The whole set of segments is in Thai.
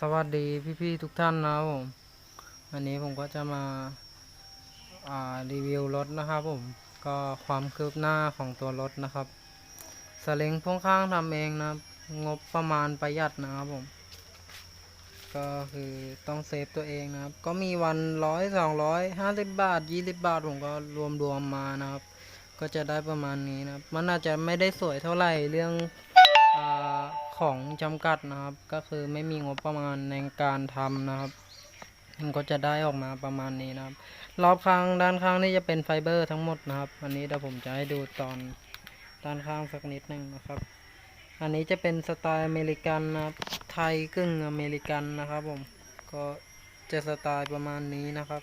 สวัสดีพี่ๆทุกท่านนะครับผมวันนี้ผมก็จะมาารีวิวรถนะครับผมก็ความคืบหน้าของตัวรถนะครับสเล็งพ่วงข้างทำเองนะงบประมาณประหยัดนะครับผมก็คือต้องเซฟตัวเองนะครับ ก็มีวันร้อยสองร้อยห้าสิบบาทยี่สิบบาทผมก็รวมรวมมานะครับ ก็จะได้ประมาณนี้นะครับ มันอาจจะไม่ได้สวยเท่าไหร่เรื่องอ ของจำกัดนะครับ ก็คือไม่มีงบประมาณในการทำนะครับ มันก็จะได้ออกมาประมาณนี้นะครับ รอบข้างด้านข้างนี่จะเป็นไฟเบอร์ทั้งหมดนะครับ อันนี้เดี๋ยวผมจะให้ดูตอนด้านข้างสักนิดหนึ่งนะครับ อันนี้จะเป็นสไตล์อเมริกันนะครับไทยกึ่งอเมริกันนะครับผม ก็จะสไตล์ประมาณนี้นะครับ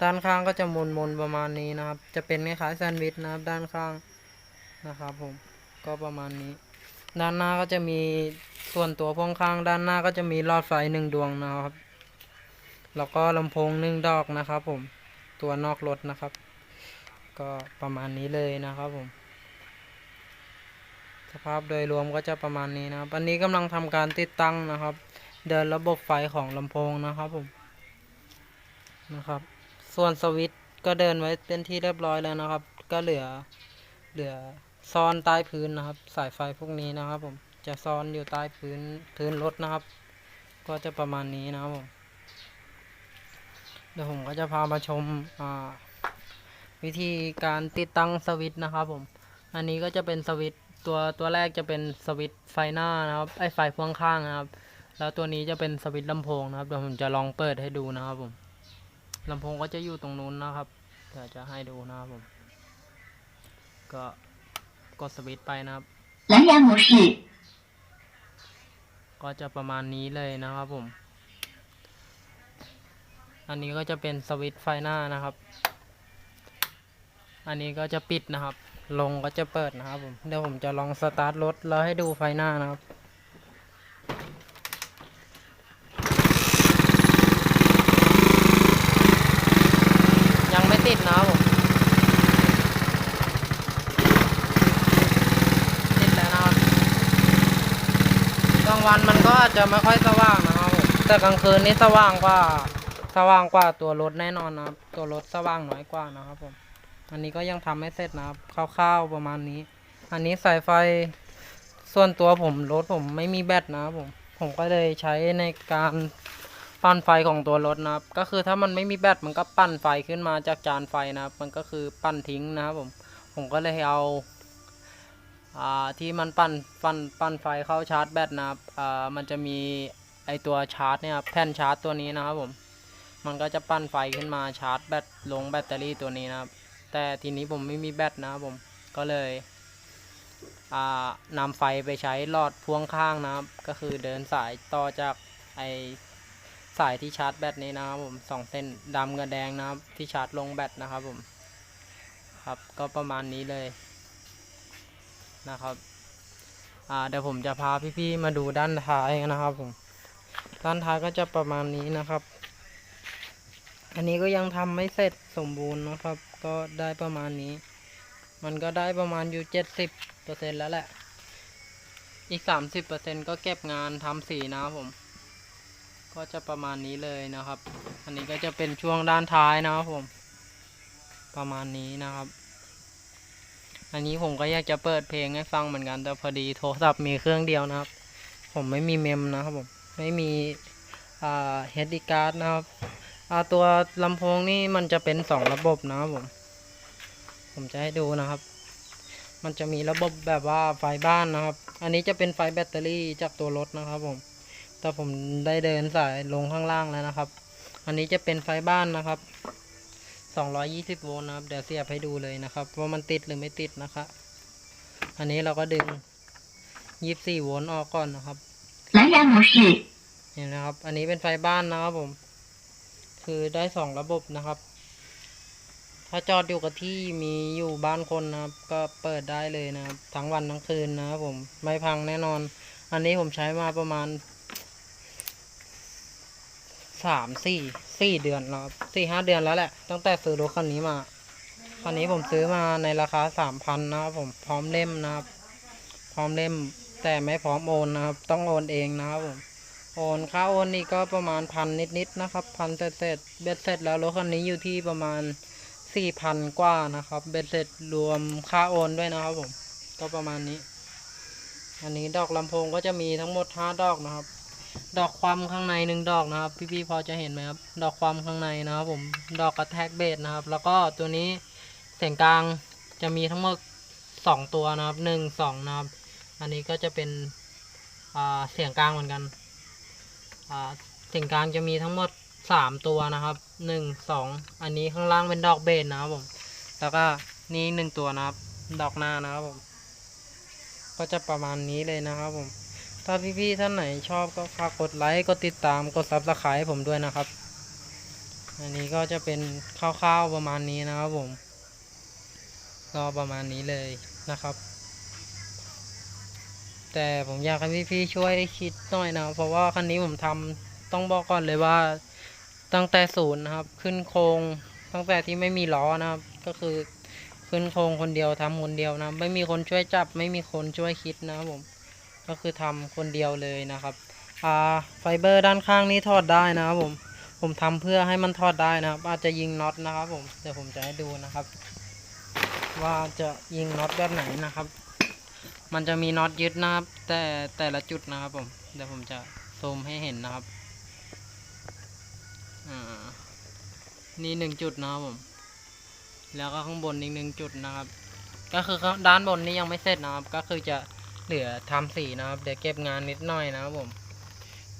ด้านข้างก็จะมนมนๆประมาณนี้นะครับ จะเป็นคล้ายแซนด์วิชนะครับด้านข้างนะครับผม ก็ประมาณนี้ ด้านหน้าก็จะมีส่วนตัวพ่วงข้าง ด้านหน้าก็จะมีหลอดไฟหนึ่งดวงนะครับ แล้วก็ลำโพงหนึ่งดอกนะครับ ผม ตัวนอกรถนะครับ ก็ประมาณนี้เลยนะครับผม สภาพโดยรวมก็จะประมาณนี้นะครับ อันนี้กำลังทำการติดตั้งนะครับ เดินระบบไฟของลำโพงนะครับผม นะครับ ส่วนสวิตช์ก็เดินไว้เป็นที่เรียบร้อยแล้วนะครับ ก็เหลือ เหลือ ซ่อนใต้พื้นนะครับ สายไฟพวกนี้นะครับ ผมจะซ่อนอยู่ใต้พื้นพื้นรถนะครับ ก็จะประมาณนี้นะครับผมเดี๋ยวผมก็จะพามาชมวิธีการติดตั้งสวิตช์นะครับผม อันนี้ก็จะเป็นสวิตช์ตัวตัวแรกจะเป็นสวิตช์ไฟหน้านะครับไอไฟพ่วงข้างนะครับ แล้วตัวนี้จะเป็นสวิตช์ลำโพงนะครับเดี๋ยวผมจะลองเปิดให้ดูนะครับผมลำโพงก็จะอยู่ตรงนู้นนะครับเดี๋ยวจะให้ดูนะครับผม ก็ กดสวิตช์ไปนะครับ 蓝牙模式， ก็จะประมาณนี้เลยนะครับผม อันนี้ก็จะเป็นสวิตช์ไฟหน้านะครับ อันนี้ก็จะปิดนะครับ ลงก็จะเปิดนะครับผม เดี๋ยวผมจะลองสตาร์ทรถแล้วให้ดูไฟหน้านะครับ างวันมันก็อาจจะไม่ค่อยสว่างนะครับผมแต่กลางคืนนี่สว่างกว่าสว่างกว่าตัวรถแน่นอนนะครับ ตัวรถสว่างน้อยกว่านะครับผมอันนี้ก็ยังทำไม่เสร็จนะครับคร่าวๆประมาณนี้ อันนี้สายไฟส่วนตัวผมรถผมไม่มีแบตนะครับผมผมก็เลยใช้ในการปั่นไฟของตัวรถนะครับ ก็คือถ้ามันไม่มีแบตมันก็ปั่นไฟขึ้นมาจากจานไฟนะครับ มันก็คือปั่นทิ้งนะครับผมผมก็เลยเอา อ่าที่มันปั่นปั่นปั่นไฟเข้าชาร์จแบตนะครับอ่ามันจะมีไอตัวชาร์จเนี่ยครับแผ่นชาร์จตัวนี้นะครับผมมันก็จะปั่นไฟขึ้นมาชาร์จแบตลงแบตเตอรี่ตัวนี้นะครับ แต่ทีนี้ผมไม่มีแบตนะครับผมก็เลยนำไฟไปใช้หลอดพ่วงข้างนะครับ ก็คือเดินสายต่อจากไอสายที่ชาร์จแบตนี้นะครับผมสองเส้นดำกับแดงนะครับที่ชาร์จลงแบตนะครับผมครับก็ประมาณนี้เลย นะครับเดี๋ยวผมจะพาพี่ๆมาดูด้านท้ายนะครับผมด้านท้ายก็จะประมาณนี้นะครับ อันนี้ก็ยังทำไม่เสร็จสมบูรณ์นะครับ ก็ได้ประมาณนี้ มันก็ได้ประมาณอยู่เจ็ดสิบเปอร์เซ็นแล้วแหละ อีกสามสิบเปอร์เซ็นก็เก็บงานทำสีนะครับผม ก็จะประมาณนี้เลยนะครับ อันนี้ก็จะเป็นช่วงด้านท้ายนะครับผม ประมาณนี้นะครับ อันนี้ผมก็อยากจะเปิดเพลงให้ฟังเหมือนกัน แต่พอดีโทรศัพท์มีเครื่องเดียวนะครับ ผมไม่มีเมมนะครับผม ไม่มีอ่าเฮดดิการ์ดนะครับอาตัวลำโพงนี่มันจะเป็นสองระบบนะครับผม ผมจะให้ดูนะครับ มันจะมีระบบแบบว่าไฟบ้านนะครับ อันนี้จะเป็นไฟแบตเตอรี่จากตัวรถนะครับผม แต่ผมได้เดินสายลงข้างล่างแล้วนะครับ อันนี้จะเป็นไฟบ้านนะครับ 220 โวลต์นะครับเดี๋ยวเสียบให้ดูเลยนะครับว่ามันติดหรือไม่ติดนะครับอันนี้เราก็ดึง 24 โวลต์ออกก่อนนะครับเห็นนะครับ อันนี้เป็นไฟบ้านนะครับผม คือได้สองระบบนะครับ ถ้าจอดอยู่กับที่มีอยู่บ้านคนนะครับ ก็เปิดได้เลยนะครับทั้งวันทั้งคืนนะครับผมไม่พังแน่นอน อันนี้ผมใช้มาประมาณ สามสี่สี่เดือนแล้วครับสี่ห้าเดือนแล้วแหละ ตั้งแต่ซื้อรถคันนี้มาคันนี้ผมซื้อมาในราคาสามพันนะครับผมพร้อมเล่มนะครับ พร้อมเล่มแต่ไม่พร้อมโอนนะครับ ต้องโอนเองนะครับผมโอนค่าโอนนี่ก็ประมาณพันนิดๆนะครับพันเศษๆเบ็ดเสร็จแล้วรถคันนี้อยู่ที่ประมาณสี่พันกว่านะครับ เบ็ดเสร็จรวมค่าโอนด้วยนะครับผม ก็ประมาณนี้ อันนี้ดอกลำโพงก็จะมีทั้งหมดห้าดอกนะครับ ดอกความข้างในหนึ่งดอกนะครับ พี่ๆพอจะเห็นไหมครับ ดอกความข้างในนะครับผม ดอกกระแทกเบสนะครับ แล้วก็ตัวนี้เสียงกลางจะมีทั้งหมดสองตัวนะครับหนึ่งสองนะครับ อันนี้ก็จะเป็นเสียงกลางเหมือนกันเสียงกลางจะมีทั้งหมดสามตัวนะครับหนึ่งสองอันนี้ข้างล่างเป็นดอกเบสนะครับผม แล้วก็นี่หนึ่งตัวนะครับ ดอกหน้านะครับผม ก็จะประมาณนี้เลยนะครับผม ถ้าพี่ๆท่านไหนชอบก็ฝากกดไลค์ กดติดตาม กดซับสไครต์ผมด้วยนะครับ อันนี้ก็จะเป็นคร่าวๆประมาณนี้นะครับผม ก็ประมาณนี้เลยนะครับ แต่ผมอยากให้พี่ๆช่วยคิดหน่อยนะ เพราะว่าคันนี้ผมทำต้องบอกก่อนเลยว่าตั้งแต่ศูนย์นะครับ ขึ้นโครงตั้งแต่ที่ไม่มีล้อนะครับ ก็คือขึ้นโครงคนเดียวทำคนเดียวนะ ไม่มีคนช่วยจับ ไม่มีคนช่วยคิดนะครับผม ก็คือทำคนเดียวเลยนะครับอ่าไฟเบอร์ด้านข้างนี้ถอดได้นะครับผมผมทำเพื่อให้มันถอดได้นะครับ อาจจะยิงน็อตนะครับผมเดี๋ยวผมจะให้ดูนะครับ ว่าจะยิงน็อตแบบไหนนะครับ มันจะมีน็อตยึดนะครับ แต่แต่ละจุดนะครับผมเดี๋ยวผมจะซูมให้เห็นนะครับอ่านี่หนึ่งจุดนะครับผม แล้วก็ข้างบนอีกหนึ่งจุดนะครับ ก็คือด้านบนนี้ยังไม่เสร็จนะครับ ก็คือจะ เหลือทำสีนะครับเดี๋ยวเก็บงานนิดหน่อยนะครับผม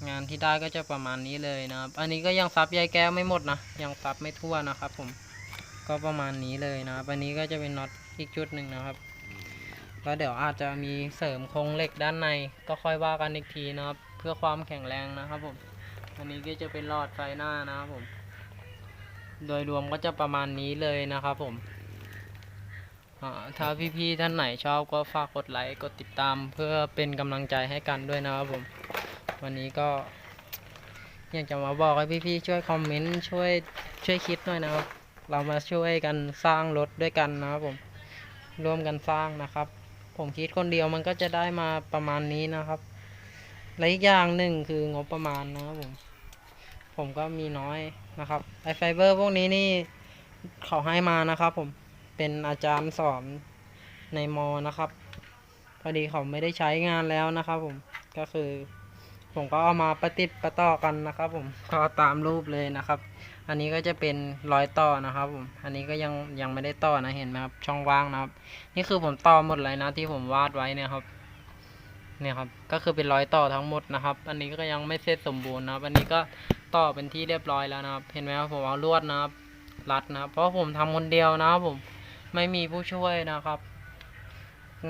งานที่ได้ก็จะประมาณนี้เลยนะครับ อันนี้ก็ยังซับใยแก้วไม่หมดนะยังซับไม่ทั่วนะครับ ผม ก็ประมาณนี้เลยนะครับอันนี้ก็จะเป็นน็อตอีกจุดหนึ่งนะครับแล้วเดี๋ยวอาจจะมีเสริมโครงเหล็กด้านใน ก็ค่อยว่ากันอีกทีนะครับ เพื่อความแข็งแรงนะครับผม อันนี้ก็จะเป็นหลอดไฟหน้านะครับผม โดยรวมก็จะประมาณนี้เลยนะครับผม ถ้าพี่ๆท่านไหนชอบก็ฝากกดไลค์กดติดตามเพื่อเป็นกำลังใจให้กันด้วยนะครับผม วันนี้ก็ อยากจะมาบอกให้พี่ๆช่วยคอมเมนต์ช่วยช่วยคิดหน่อยนะครับ เรามาช่วยกันสร้างรถด้วยกันนะครับผม ร่วมกันสร้างนะครับ ผมคิดคนเดียวมันก็จะได้มาประมาณนี้นะครับ และอีกอย่างหนึ่งคืองบประมาณนะครับผมผมก็มีน้อยนะครับไอไฟเบอร์พวกนี้นี่เขาให้มานะครับผม เป็นอาจารย์สอนในมอนะครับ พอดีเขาไม่ได้ใช้งานแล้วนะครับ ผมก็คือ ผมก็เอามาประติดประต่อกันนะครับ ผมก็ตามรูปเลยนะครับ อันนี้ก็จะเป็นรอยต่อนะครับ ผมอันนี้ก็ยังยังไม่ได้ต่อนะเห็นไหมครับช่องว่างนะครับ นี่คือผมต่อหมดเลยนะที่ผมวาดไว้เนี่ยครับเนี่ยครับก็คือเป็นรอยต่อทั้งหมดนะครับ อันนี้ก็ยังไม่เสร็จสมบูรณ์นะครับ อันนี้ก็ต่อเป็นที่เรียบร้อยแล้วนะครับ เห็นไหมครับผมเอาลวดนะครับรัดนะครับเพราะผมทำคนเดียวนะครับผม ไม่มีผู้ช่วยนะครับ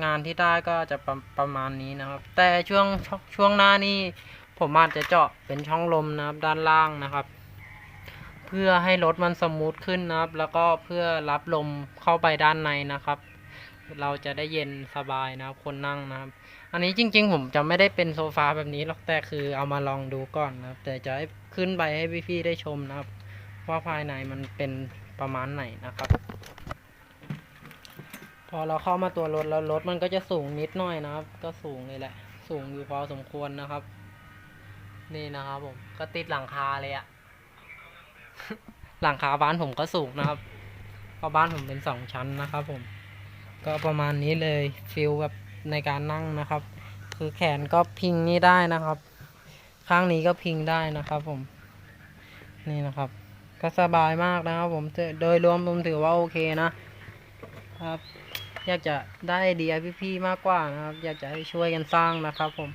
งานที่ได้ก็จะประประมาณนี้นะครับ แต่ช่วงช่วงช่วงหน้านี่ผมอาจจะเจาะเป็นช่องลมนะครับด้านล่างนะครับ เพื่อให้รถมันสมูทขึ้นนะครับ แล้วก็เพื่อรับลมเข้าไปด้านในนะครับ เราจะได้เย็นสบายนะครับ คนนั่งนะครับ อันนี้จริง ๆ ผมจะไม่ได้เป็นโซฟาแบบนี้หรอกแต่คือเอามาลองดูก่อนนะครับ แต่จะให้ขึ้นไปให้พี่ๆได้ชมนะครับ ว่าภายในมันเป็นประมาณไหนนะครับ อเราเข้ามาตัวรถแล้วรถมันก็จะสูงนิดหน่อยนะครับ ก็สูงเลยแหละ สูงอยู่พอสมควรนะครับ นี่นะครับผม ก็ติดหลังคาเลยอะหลังคาบ้านผมก็สูงนะครับ เพราะบ้านผมเป็นสองชั้นนะครับผม ก็ประมาณนี้เลยฟิลแบบในการนั่งนะครับ คือแขนก็พิงนี่ได้นะครับ ข้างนี้ก็พิงได้นะครับผม นี่นะครับ ก็สบายมากนะครับผม โดยรวมผมถือว่าโอเคนะครับ อยากจะได้ไอเดียพี่ๆมากกว่านะครับ อยากจะช่วยกันสร้างนะครับ ผม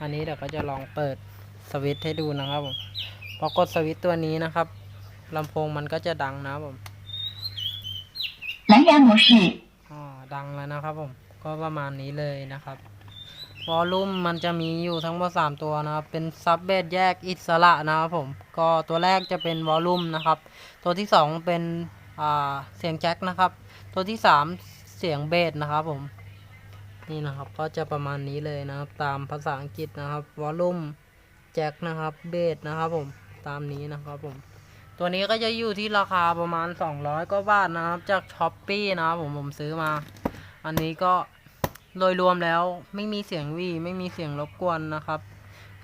อันนี้เดี๋ยวก็จะลองเปิดสวิตช์ให้ดูนะครับผมพอกดสวิตช์ตัวนี้นะครับลำโพงมันก็จะดังนะครับผมไล้แอนโมชิอ๋อดังแล้วนะครับผม ก็ประมาณนี้เลยนะครับวอลลุ่มมันจะมีอยู่ทั้งหมด3ตัวนะครับ เป็นซับเบสแยกอิสระนะครับผม ก็ตัวแรกจะเป็นวอลลุ่มนะครับ ตัวที่ 2 เป็นเสียงแจ็คนะครับ ตัวที่ 3 เสียงเบสนะครับผม นี่นะครับก็จะประมาณนี้เลยนะครับ ตามภาษาอังกฤษนะครับวอลลุ่มแจ็คนะครับเบสนะครับผมตามนี้นะครับผมตัวนี้ก็จะอยู่ที่ราคาประมาณ 200กว่าบาทนะครับ จากช้อปปี้นะครับผมผมซื้อมา อันนี้ก็โดยรวมแล้วไม่มีเสียงวีไม่มีเสียงรบกวนนะครับ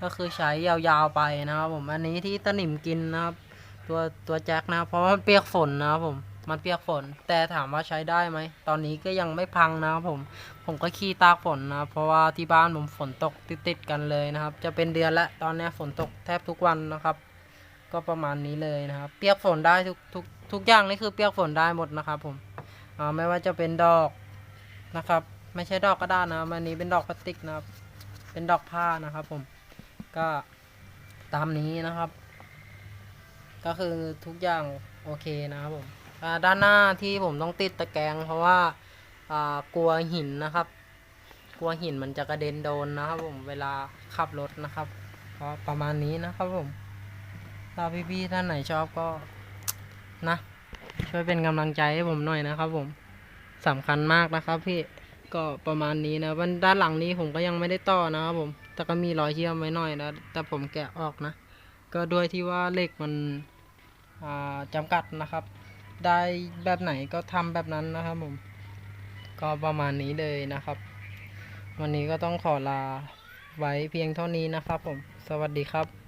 ก็คือใช้ยาวๆไปนะครับผมอันนี้ที่ตะหนิมกินนะครับ ตัวตัวแจ็คนะครับเพราะมันเปียกฝนนะครับผม มันเปียกฝน แต่ถามว่าใช้ได้ไหม ตอนนี้ก็ยังไม่พังนะครับผม ผมก็ขี่ตากฝนนะเพราะว่าที่บ้านผมฝนตกติดๆกันเลยนะครับ จะเป็นเดือนละตอนนี้ฝนตกแทบทุกวันนะครับ ก็ประมาณนี้เลยนะครับ เปียกฝนได้ทุกทุกทุกอย่างนี่คือเปียกฝนได้หมดนะครับ ผมอ่าไม่ว่าจะเป็นดอกนะครับ ไม่ใช่ดอกกระดาษนะครันนี้เป็นดอกพลาสติกนะครับ เป็นดอกผ้านะครับผม ก็ตามนี้นะครับ ก็คือทุกอย่างโอเคนะครับผม ด้านหน้าที่ผมต้องติดตะแกรงเพราะว่ากลัวหินนะครับ กลัวหินมันจะกระเด็นโดนนะครับ ผมเวลาขับรถนะครับก็ประมาณนี้นะครับผมถ้าพี่ๆท่านไหนชอบก็นะ ช่วยเป็นกำลังใจให้ผมหน่อยนะครับ ผมสำคัญมากนะครับ พี่ก็ประมาณนี้นะวันด้านหลังนี้ผมก็ยังไม่ได้ต่อนะครับผมแต่ก็มีรอยเชื่อมไว้หน่อยนะแต่ผมแกะออกนะ ก็ด้วยที่ว่าเหล็กมันอ่าจำกัดนะครับ ได้แบบไหนก็ทำแบบนั้นนะครับผม ก็ประมาณนี้เลยนะครับ วันนี้ก็ต้องขอลาไว้เพียงเท่านี้นะครับผม สวัสดีครับ